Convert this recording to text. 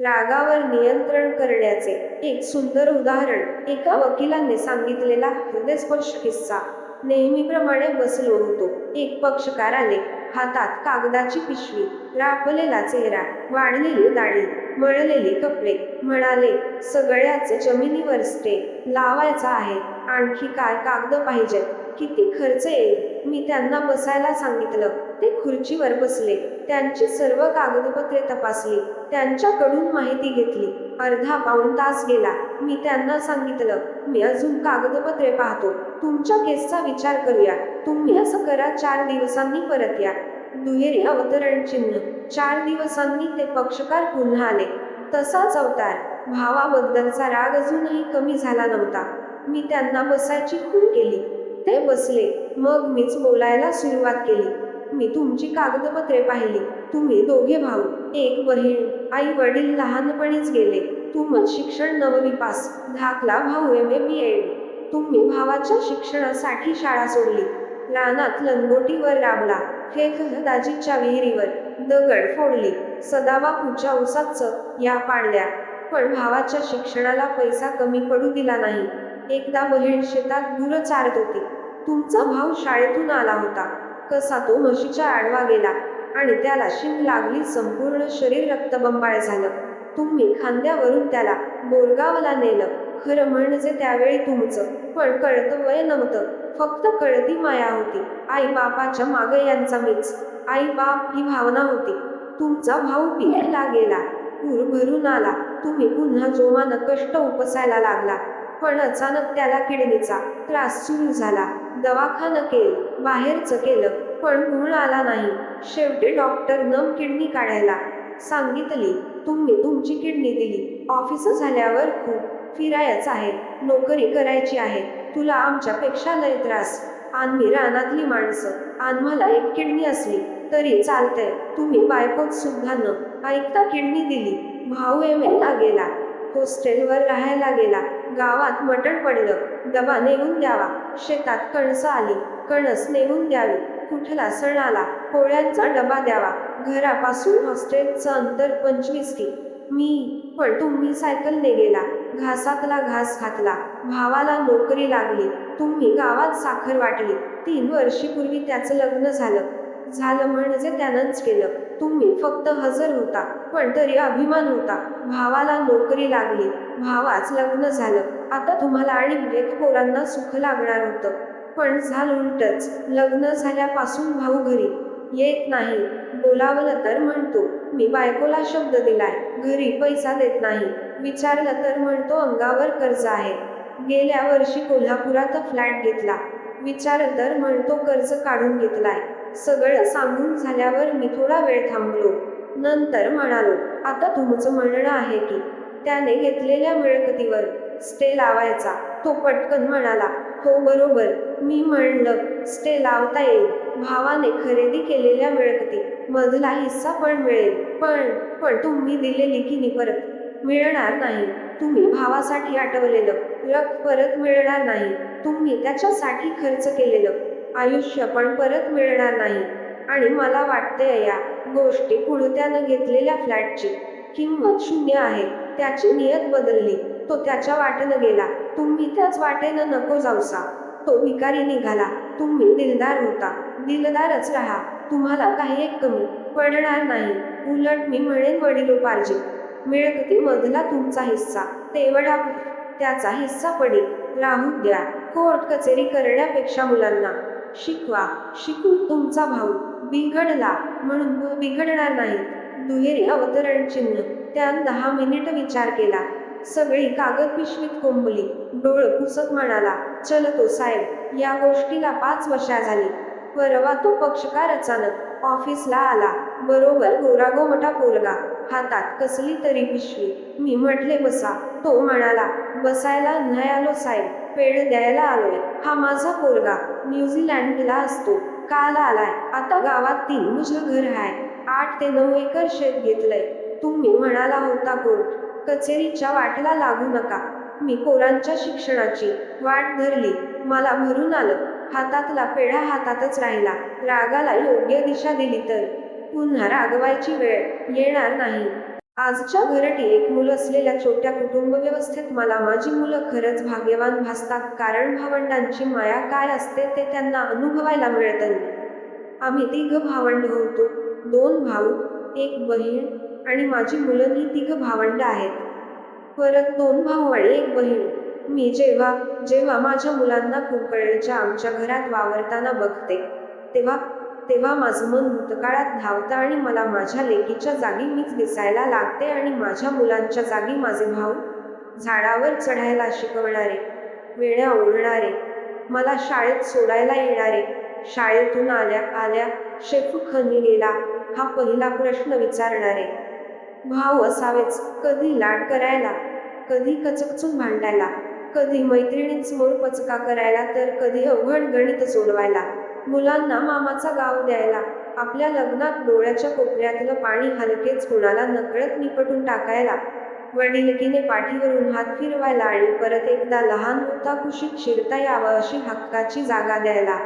रागावर नियंत्रण करण्याचे एक सुंदर उदाहरण एका वकिलाने सांगितलेला हृदयस्पर्श किस्सा. नेहमीप्रमाणे बसलो होतो. एक पक्षकार आले हातात कागदाची पिशवी रापलेला चेहरा वाढलेली दाढी मळलेले कपडे म्हणाले सगळ्याच जमिनीवर स्टे लावायचा आहे. आणखी काय कागद पाहिजेत? किती खर्च येईल. मी त्यांना बसायला सांगितलं. ते खुर्चीवर बसले. त्यांची सर्व कागदपत्रे तपासली. त्यांच्याकडून माहिती घेतली. अर्धा पाऊण तास गेला. मी त्यांना सांगितलं मी अजून कागदपत्रे पाहतो. तुमच्या केसचा विचार करूया. तुम्ही असं करा चार दिवसांनी परत या. दुहेरी अवतरण चिन्ह. चार दिवसांनी ते पक्षकार पुन्हा आले. तसाच अवतार. भावाबद्दलचा राग अजूनही कमी झाला नव्हता. मी त्यांना बसायची खूण केली. ते बसले. मग मीच बोलायला सुरुवात केली. मी तुमची कागदपत्रे पाहिली. तुम्ही दोघे भाऊ एक बहीण आई वडील लहानपणीच गेले. तुमचं शिक्षण नववी पास धाकला भाऊ एम ए बी एड तुम्ही भावाच्या शिक्षणासाठी शाळा सोडली. रानात लंगोटीवर राबला हे दाजीच्या विहिरीवर दगड फोडली. सदाबापूच्या उसाच या पाडल्या. पण भावाच्या शिक्षणाला पैसा कमी पडू दिला नाही. एकदा बहीण शेतात गुरं चारत होती. तुमचा भाऊ शाळेतून आला होता. कसा तो म्हशीच्या आडवा गेला आणि त्याला शिंग लागली संपूर्ण शरीर रक्तबंबाळ झालं. तुम्ही खांद्यावरून त्याला बोरगावला नेलं. खरं म्हणजे त्यावेळी तुमचं. पण कळतं वय नव्हतं. फक्त कळती माया होती. आई बापाच्या मागे यांचा मीच. आई बाप ही भावना होती. तुमचा भाऊ पियायला गेला. पूर भरून आला. तुम्ही पुन्हा जोमानं कष्ट उपसायला लागला. पण अचानक त्याला किडनीचा त्रास सुरू झाला. दवाखानं केलं बाहेरचं केलं पण गुण आला नाही. शेवटी डॉक्टरनं किडनी काढायला सांगितली तुम्ही तुमची किडनी दिली. ऑफिस झाल्यावर खूप फिरायचं आहे नोकरी करायची आहे. तुला आमच्यापेक्षा लय त्रास. आम्ही रानातली माणसं. आम्हाला एक किडनी असली तरी चालतंय. तुम्ही बायकोत सुद्धा न ऐकता किडनी दिली. भाऊ एम एला गेला. हॉस्टेलवर राहायला गेला. गावात मटण पडलं. डबा नेऊन द्यावा. शेतात कणसं आली. कणस नेऊन द्यावी. कुठला सण आला? पोळ्यांचा डबा द्यावा. घरापासून हॉस्टेलचं अंतर पंचवीस की मी पण तुम्ही सायकलने गेला. घासातला घास घातला. भावाला नोकरी लागली. तुम्ही गावात साखर वाटली. तीन वर्षीपूर्वी त्याचं लग्न झालं. झालं म्हणजे त्यानंच केलं तुम्ही फक्त हजर होता पण तरी अभिमान होता. भावाला नोकरी लागली. भावाच लग्न झालं. आता तुम्हाला आणि ब्रेक पोरांना सुख लागणार होतं. पण झालं उलटच. लग्न झाल्यापासून भाऊ घरी. येत नाही. बोलावलं तर म्हणतो मी बायकोला शब्द दिलाय. घरी पैसा देत नाही. विचारलं तर म्हणतो अंगावर कर्ज आहे. गेल्या वर्षी कोल्हापुरात फ्लॅट घेतला. विचारलं तर म्हणतो कर्ज काढून घेतलाय. सगळं सांगून झाल्यावर मी थोडा वेळ थांबलो. नंतर म्हणालो आता तुमचं म्हणणं आहे की. त्याने घेतलेल्या मिळकतीवर स्टे लावायचा. तो पटकन म्हणाला हो बरोबर. मी म्हणलं स्टे लावता येईल. भावाने खरेदी केलेल्या मिळकती मधला हिस्सा पण मिळेल. पण पण तुम्ही दिलेली किनी परत. मिळणार नाही. तुम्ही भावासाठी आठवलेलं. रक परत मिळणार नाही. तुम्ही त्याच्यासाठी खर्च केलेलं. आयुष्य पण परत मिळणार नाही. आणि मला वाटते या गोष्टी पुढत्यानं घेतलेल्या फ्लॅटची किंमत शून्य आहे. त्याची नियत बदलली. तो त्याच्या वाटेनं गेला. तुम्ही त्याच वाटेनं नको जाऊसा. तो भिकारी निघाला. तुम्ही दिलदार होता. दिलदारच राहा. तुम्हाला काही एक कमी पडणार नाही. उलट मी म्हणेन वडिलोपार्जित मिळकती मधला तुमचा हिस्सा. तेवढा त्याचा हिस्सा पडेल राहू द्या. कोर्ट कचेरी करण्यापेक्षा मुलांना. शिकवा. शिकून तुमचा भाऊ बिघडला म्हणून बिघडणार नाही. दुहेरी अवतरण चिन्ह. त्यान दहा मिनिट विचार केला. सगळी कागद पिशवीत कोंबली. डोळ पुसत म्हणाला चल तो साहेब या गोष्टीला पाच वर्षा झाली. परवा तो पक्षकार अचानक ऑफिसला आला. बरोबर गोरागोमटा पोरगा. हातात कसली तरी पिशवी. मी म्हटले बसा. तो म्हणाला बसायला नाही आलो साहेब. पेढ द्यायला आलोय. हा माझा पोरगा न्यूझीलँडला असतो. काल आलाय. आता गावात तीन मुझ घर आहे आठ ते नऊ एकर शेत घेतलंय. तुम्ही म्हणाला होता कोर्ट कचेरीच्या वाटेला लागू नका. मी पोरांच्या शिक्षणाची वाट धरली. मला भरून आलं. हातातला पेढा हातातच राहिला. रागाला योग्य दिशा दिली तर. पुन्हा रागवायची वेळ येणार नाही. आजच्या घरटी एक मुलं असलेल्या छोट्या कुटुंब व्यवस्थेत मला माझी मुलं खरंच भाग्यवान भासतात. कारण भावंडांची माया काय असते ते त्यांना अनुभवायला मिळतं आम्ही तिघ भावंड होतो. दोन भाऊ एक बहीण आणि माझी मुलं ही तिघ भावंड आहेत. परत दोन भाऊ आणि एक बहीण. मी जेव्हा जेव्हा माझ्या मुलांना कुंकळच्या आमच्या घरात वावरताना बघते तेव्हा तेव्हा माझं मन भूतकाळात धावतं आणि मला माझ्या लेकीच्या जागी मीच दिसायला लागते आणि माझ्या मुलांच्या जागी माझे भाऊ झाडावर चढायला शिकवणारे वेण्या ओढणारे मला शाळेत सोडायला येणारे शाळेतून आल्या आल्या शेफू खनी गेला हा पहिला प्रश्न विचारणारे. भाऊ असावेच कधी लाड करायला कधी कचकचून भांडायला कधी मैत्रिणींसमोर पचका करायला तर कधी अवघड गणित सोडवायला. मुलांना मामाचा गाव द्यायला. आपल्या लग्नात डोळ्याच्या कोपऱ्यातलं पाणी हलकेच कुणाला नकळत निपटून टाकायला. वडिलकीने पाठीवरून हात फिरवायला आणि परत एकदा लहान होता खुशीत शिरता यावं अशी हक्काची जागा द्यायला.